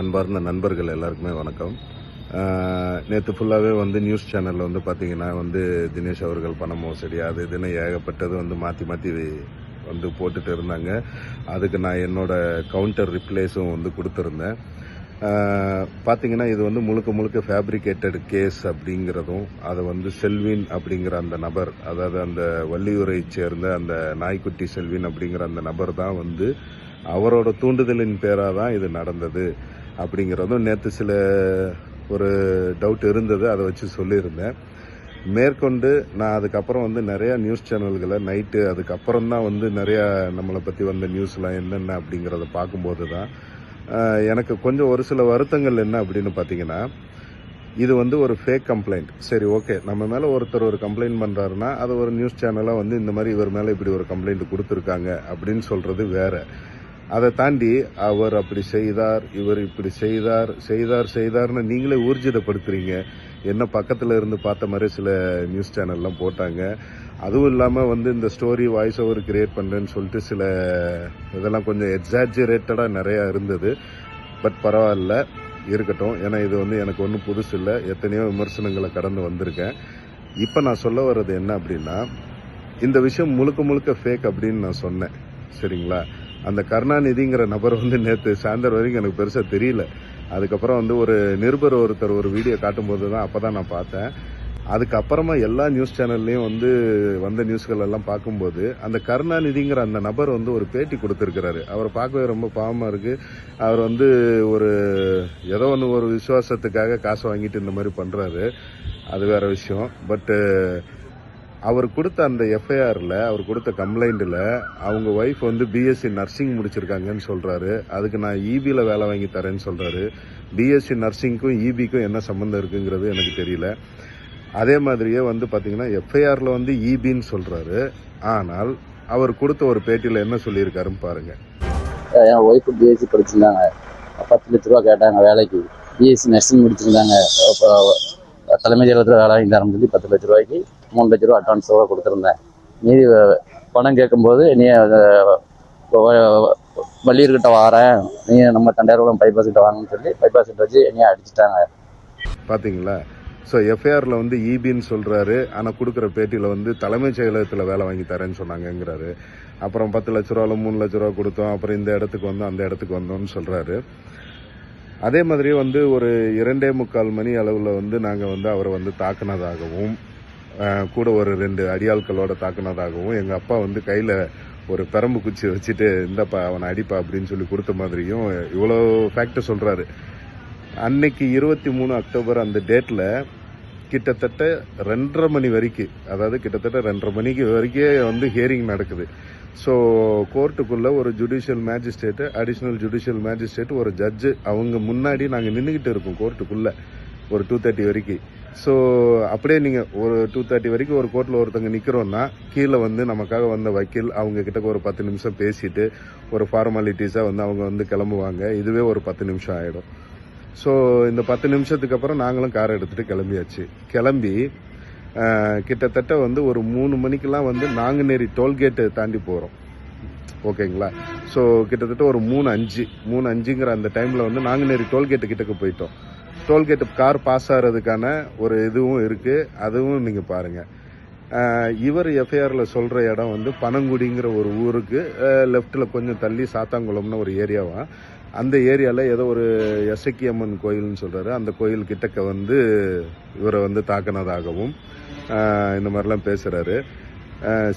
அன்பார்ந்த நண்பர்கள் எல்லாருக்குமே வணக்கம். நேற்று ஃபுல்லாகவே வந்து நியூஸ் சேனலில் வந்து பார்த்தீங்கன்னா வந்து தினேஷ் அவர்கள் பண மோசடி அது இதுன்னு ஏகப்பட்டது வந்து மாற்றி மாற்றி வந்து போட்டுட்டு இருந்தாங்க. அதுக்கு நான் என்னோட கவுண்டர் ரிப்ளேஸும் வந்து கொடுத்துருந்தேன். பார்த்தீங்கன்னா இது வந்து முழுக்க முழுக்க ஃபேப்ரிகேட்டட் கேஸ் அப்படிங்கிறதும் அதை வந்து செல்வின் அப்படிங்கிற அந்த நபர் அதாவது அந்த வள்ளியூரை சேர்ந்த அந்த நாய்க்குட்டி செல்வின் அப்படிங்கிற அந்த நபர் தான் வந்து அவரோட தூண்டுதலின் பேராக தான் இது நடந்தது. அப்படிங்கிறதும் நேற்று சில ஒரு டவுட் இருந்தது அதை வச்சு சொல்லியிருந்தேன். மேற்கொண்டு நான் அதுக்கப்புறம் வந்து நிறையா நியூஸ் சேனல்களை நைட்டு அதுக்கப்புறம் தான் வந்து நிறையா நம்மளை பற்றி வந்த நியூஸ்லாம் என்னென்ன அப்படிங்கிறத பார்க்கும்போது தான் எனக்கு கொஞ்சம் ஒரு சில வருத்தங்கள் என்ன அப்படின்னு பார்த்தீங்கன்னா இது வந்து ஒரு ஃபேக் கம்ப்ளைண்ட் சரி ஓகே நம்ம மேலே ஒருத்தர் ஒரு கம்ப்ளைண்ட் பண்ணுறாருன்னா அது ஒரு நியூஸ் சேனலாக வந்து இந்த மாதிரி இவர் மேலே இப்படி ஒரு கம்ப்ளைண்ட் கொடுத்துருக்காங்க அப்படின்னு சொல்கிறது வேற. அதை தாண்டி அவர் அப்படி செய்தார் இவர் இப்படி செய்தார் செய்தார் செய்தார்னு நீங்களே ஊர்ஜிதப்படுத்துறீங்க. என்ன பக்கத்தில் இருந்து பார்த்த மாதிரி சில நியூஸ் சேனல்லாம் போட்டாங்க. அதுவும் இல்லாமல் வந்து இந்த ஸ்டோரி வாய்ஸ் ஓவர் கிரியேட் பண்ணுறேன்னு சொல்லிட்டு சில இதெல்லாம் கொஞ்சம் எக்ஸாஜிரேட்டடாக நிறையா இருந்தது. பட் பரவாயில்ல இருக்கட்டும். ஏன்னா இது வந்து எனக்கு ஒன்றும் புதுசு இல்லை. எத்தனையோ விமர்சனங்களை கடந்து வந்திருக்கேன். இப்போ நான் சொல்ல வர்றது என்ன அப்படின்னா இந்த விஷயம் முழுக்க முழுக்க ஃபேக் அப்படின்னு நான் சொன்னேன். சரிங்களா? அந்த கருணாநிதிங்கிற நபர் வந்து நேற்று சாயந்தரம் வரைக்கும் எனக்கு பெருசாக தெரியல. அதுக்கப்புறம் வந்து ஒரு நிருபர் ஒருத்தர் ஒரு வீடியோ காட்டும்போது தான் அப்போ தான் நான் பார்த்தேன். அதுக்கப்புறமா எல்லா நியூஸ் சேனல்லையும் வந்து வந்த நியூஸ்கள் எல்லாம் பார்க்கும்போது அந்த கருணாநிதிங்கிற அந்த நபர் வந்து ஒரு பேட்டி கொடுத்துருக்கிறாரு. அவரை பார்க்கவே ரொம்ப பாவமாக இருக்குது அவர் வந்து ஒரு ஏதோ ஒன்று ஒரு விசுவாசத்துக்காக காசு வாங்கிட்டு இந்த மாதிரி பண்ணுறாரு அது வேற விஷயம். பட்டு அவர் கொடுத்த அந்த எஃப்ஐஆரில் அவர் கொடுத்த கம்ப்ளைண்ட்டில் அவங்க ஒய்ஃப் வந்து பிஎஸ்சி நர்சிங் முடிச்சிருக்காங்கன்னு சொல்கிறாரு அதுக்கு நான் இபியில் வேலை வாங்கி தரேன்னு சொல்கிறாரு பிஎஸ்சி நர்சிங்க்கும் இபிக்கும் என்ன சம்மந்தம் இருக்குங்கிறது எனக்கு தெரியல. அதே மாதிரியே வந்து பார்த்தீங்கன்னா எஃப்ஐஆரில் வந்து இபின்னு சொல்கிறாரு ஆனால் அவர் கொடுத்த ஒரு பேட்டியில் என்ன சொல்லியிருக்காருன்னு பாருங்கள் என் ஒய்ஃபு பிஎஸ்சி படிச்சிருந்தாங்க. பத்து லட்ச ரூபா கேட்டாங்க வேலைக்கு. பிஎஸ்சி நர்சிங் முடிச்சிருந்தாங்க. தலைமை செயலத்தில் வேலை வாங்கி தரம் சொல்லி பத்து லட்ச ரூபாய்க்கு மூணு லட்ச ரூபா அட்வான்ஸோட கொடுத்துருந்தேன். மீதி பணம் கேட்கும்போது நீ வள்ளியர்கிட்ட வாரேன். நீ நம்ம தண்டையார்குளம் பைபாஸ் கிட்ட வாங்கன்னு சொல்லி பைபாஸ் கிட்ட வச்சு என்னைய அடிச்சிட்டாங்க. பார்த்தீங்களா ஸோ எஃப்ஐஆரில் வந்து இபின்னு சொல்கிறாரு ஆனால் கொடுக்குற பேட்டியில் வந்து தலைமைச் செயலகத்தில் வேலை வாங்கி தரேன்னு சொன்னாங்கங்கிறாரு. அப்புறம் பத்து லட்ச ரூபாவில் மூணு லட்ச ரூபா கொடுத்தோம். அப்புறம் இந்த இடத்துக்கு வந்தோம் அந்த இடத்துக்கு வந்தோம்னு சொல்கிறாரு அதே மாதிரி வந்து ஒரு இரண்டே முக்கால் மணி அளவில் வந்து நாங்கள் வந்து அவரை வந்து தாக்குனதாகவும் கூட ஒரு ரெண்டு அடியாட்களோட தாக்குனதாகவும் எங்கள் அப்பா வந்து கையில் ஒரு பெரம்பு குச்சி வச்சுட்டு இந்தப்பா அவனை அடிப்பா அப்படின்னு சொல்லி கொடுத்த மாதிரியும் இவ்வளோ ஃபேக்டர் சொல்கிறாரு அன்னைக்கு இருபத்தி மூணு அக்டோபர் அந்த டேட்டில் கிட்டத்தட்ட ரெண்டரை மணி வரைக்கும் அதாவது கிட்டத்தட்ட ரெண்டரை மணிக்கு வரைக்கும் வந்து ஹியரிங் நடக்குது. ஸோ கோர்ட்டுக்குள்ளே ஒரு judicial magistrate additional judicial magistrate ஒரு ஜட்ஜு அவங்க முன்னாடி நாங்கள் நின்றுக்கிட்டு இருக்கோம் கோர்ட்டுக்குள்ளே ஒரு டூ தேர்ட்டி வரைக்கும். ஸோ அப்படியே நீங்கள் ஒரு டூ தேர்ட்டி வரைக்கும் ஒரு கோர்ட்டில் ஒருத்தங்க நிற்கிறோன்னா கீழே வந்து நமக்காக வந்த வக்கீல் அவங்க கிட்ட ஒரு பத்து நிமிஷம் பேசிட்டு ஒரு ஃபார்மாலிட்டிஸாக வந்து அவங்க வந்து கிளம்புவாங்க. இதுவே ஒரு பத்து நிமிஷம் ஆகிடும் ஸோ இந்த பத்து நிமிஷத்துக்கு அப்புறம் நாங்களும் காரை எடுத்துகிட்டு கிளம்பியாச்சு. கிளம்பி கிட்டத்தட்ட வந்து ஒரு மூணு மணிக்கெலாம் வந்து நாங்குநேரி டோல்கேட்டு தாண்டி போகிறோம் ஓகேங்களா? ஸோ கிட்டத்தட்ட ஒரு மூணு அஞ்சு மூணு அஞ்சுங்கிற அந்த டைமில் வந்து நாங்குநேரி டோல்கேட்டு கிட்டக்கு போயிட்டோம். டோல்கேட்டு கார் பாஸ் ஆகிறதுக்கான ஒரு இதுவும் இருக்குது அதுவும் நீங்கள் பாருங்கள் இவர் எஃப்ஐஆரில் சொல்கிற இடம் வந்து பனங்குடிங்கிற ஒரு ஊருக்கு லெஃப்ட்டில் கொஞ்சம் தள்ளி சாத்தாங்குளம்னு ஒரு ஏரியாவா? அந்த ஏரியாவில் ஏதோ ஒரு எசக்கி அம்மன் கோயில்னு சொல்கிறாரு அந்த கோயில் கிட்டக்க வந்து இவரை வந்து தாக்கினதாகவும் இந்த மாதிரிலாம் பேசுகிறாரு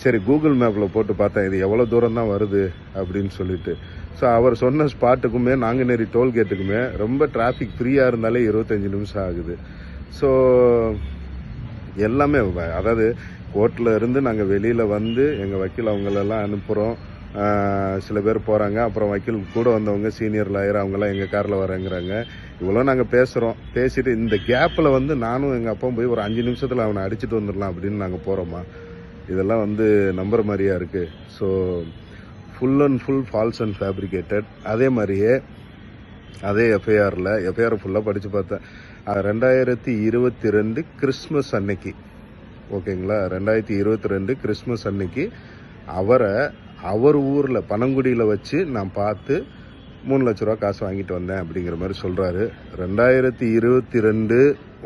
சரி கூகுள் மேப்பில் போட்டு பார்த்தேன். இது எவ்வளோ தூரம் தான் வருது அப்படின்னு சொல்லிட்டு. ஸோ அவர் சொன்ன ஸ்பாட்டுக்குமே நாங்குநேரி டோல்கேட்டுக்குமே ரொம்ப டிராஃபிக் ஃப்ரீயாக இருந்தாலே இருபத்தஞ்சி நிமிஷம் ஆகுது. ஸோ எல்லாமே அதாவது கோர்ட்டில் இருந்து நாங்கள் வெளியில் வந்து எங்கள் வக்கீல் அவங்களெல்லாம் அனுப்புகிறோம் சில பேர் போகிறாங்க அப்புறம் வக்கீல் கூட வந்தவங்க சீனியர் லாயர் அவங்கெல்லாம் எங்கள் காரில் வரேங்கிறாங்க இவ்வளோ நாங்கள் பேசுகிறோம் பேசிட்டு இந்த கேப்பில் வந்து நானும் எங்கள் அப்பாவும் போய் ஒரு அஞ்சு நிமிஷத்தில் அவனை அடிச்சுட்டு வந்துடலாம் அப்படின்னு நாங்கள் போகிறோமா இதெல்லாம் வந்து நம்புற மாதிரியா இருக்குது so full and full false and fabricated அதே மாதிரியே அதே எஃப்ஐஆரில் எஃப்ஐஆர் ஃபுல்லாக படித்து பார்த்தேன். ரெண்டாயிரத்தி இருபத்தி ரெண்டு கிறிஸ்மஸ் அன்னைக்கு. ஓகேங்களா? ரெண்டாயிரத்தி இருபத்தி ரெண்டு கிறிஸ்மஸ் அன்னைக்கு அவரை அவர் ஊரில் பனங்குடியில் வச்சு நான் பார்த்து மூணு லட்ச ரூபா காசு வாங்கிட்டு வந்தேன் அப்படிங்கிற மாதிரி சொல்கிறாரு ரெண்டாயிரத்தி இருபத்தி ரெண்டு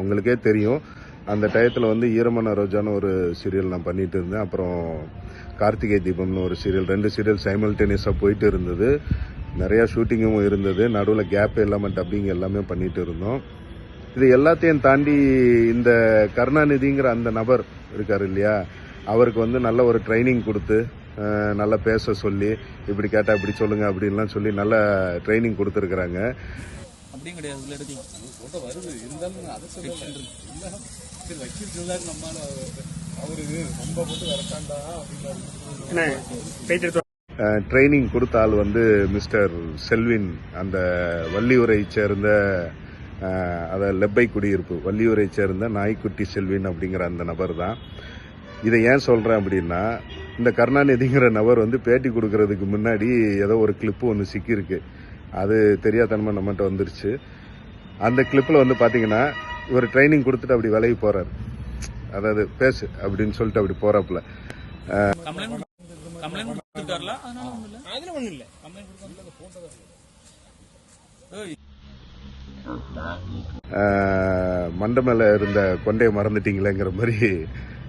உங்களுக்கே தெரியும். அந்த டயத்தில் வந்து ஈரமான ரோஜான்னு ஒரு சீரியல் நான் பண்ணிட்டு இருந்தேன். அப்புறம் கார்த்திகை தீபம்னு ஒரு சீரியல் ரெண்டு சீரியல் சைமல்டேனியஸாக போயிட்டு இருந்தது. நிறையா ஷூட்டிங்கும் இருந்தது. நடுவில் கேப் இல்லாமல் டப்பிங் எல்லாமே பண்ணிட்டு இருந்தோம். இது எல்லாத்தையும் தாண்டி இந்த கருணாநிதிங்கிற அந்த நபர் இருக்கார் இல்லையா அவருக்கு வந்து நல்ல ஒரு ட்ரைனிங் கொடுத்து நல்லா பேச சொல்லி இப்படி கேட்டால் இப்படி சொல்லுங்கள் அப்படின்லாம் சொல்லி நல்ல ட்ரைனிங் கொடுத்துருக்குறாங்க. அப்படியும் கிடையாது உள்ள எடுக்கலாம். போட்டோ வருது இருந்தாலும் அதை சொல்லல சரி சொல்லாரு நம்மால அவரு ரொம்ப போட்டு வரட்டாண்டா அப்படின்னு ட்ரைனிங் கொடுத்த ஆள் வந்து மிஸ்டர் செல்வின் அந்த வள்ளியூரை சேர்ந்த அத லெப்பை குடியிருப்பு வள்ளியூரை சேர்ந்த நாய்க்குட்டி செல்வின் அப்படிங்கிற அந்த நபர் தான். இதை ஏன் சொல்றேன் அப்படின்னா இந்த கருணாநிதிங்கிற நபர் வந்து பேட்டி கொடுக்கறதுக்கு முன்னாடி ஏதோ ஒரு கிளிப்பு ஒன்று சிக்கியிருக்கு. அது தெரியாதனமா நம்மகிட்ட வந்துருச்சு. அந்த கிளிப்பில் வந்து பாத்தீங்கன்னா இவர் ட்ரைனிங் கொடுத்துட்டு அப்படி விலகி போறாரு. அதாவது பேசு அப்படின்னு சொல்லிட்டு அப்படி ஆஹ் மண்டை மேல இருந்த கொண்டையை மறந்துட்டீங்களேங்கிற மாதிரி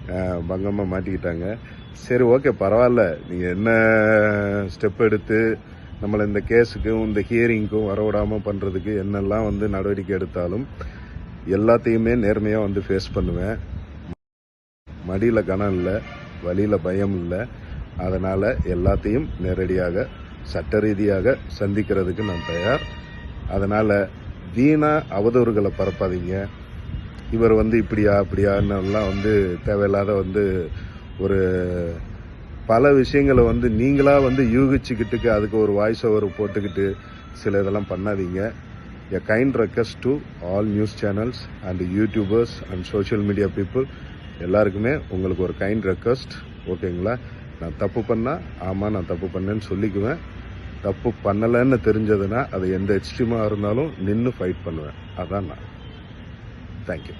ஆஹ் பங்கமா மாட்டிக்கிட்டாங்க. சரி ஓகே பரவாயில்ல. நீங்க என்ன ஸ்டெப் எடுத்து நம்மளை இந்த கேஸுக்கும் இந்த ஹியரிங்க்கும் வரவிடாமல் பண்ணுறதுக்கு என்னெல்லாம் வந்து நடவடிக்கை எடுத்தாலும் எல்லாத்தையுமே நேர்மையாக வந்து ஃபேஸ் பண்ணுவேன். மடியில் கனம் இல்லை வழியில் பயம் இல்லை. அதனால் எல்லாத்தையும் நேரடியாக சட்ட ரீதியாக சந்திக்கிறதுக்கு நான் தயார். அதனால் வீணாக அவதூறுகளை பரப்பாதீங்க. இவர் வந்து இப்படியா அப்படியா வந்து தேவையில்லாத வந்து ஒரு பல விஷயங்களை வந்து நீங்களா வந்து யூகிச்சுக்கிட்டுக்கு அதுக்கு ஒரு வாய்ஸ் ஓவர் போட்டுக்கிட்டு சில இதெல்லாம் பண்ணாதீங்க. A kind request to all news channels and YouTubers and social media people எல்லாருக்குமே உங்களுக்கு ஒரு கைண்ட் ரெக்வஸ்ட் ஓகேங்களா நான் தப்பு பண்ணால் ஆமாம் நான் தப்பு பண்ணேன்னு சொல்லிக்குவேன். தப்பு பண்ணலைன்னு தெரிஞ்சதுன்னா அது எந்த எக்ஸ்ட்ரீமாக இருந்தாலும் நின்று ஃபைட் பண்ணுவேன். அதான் நான். தேங்க்யூ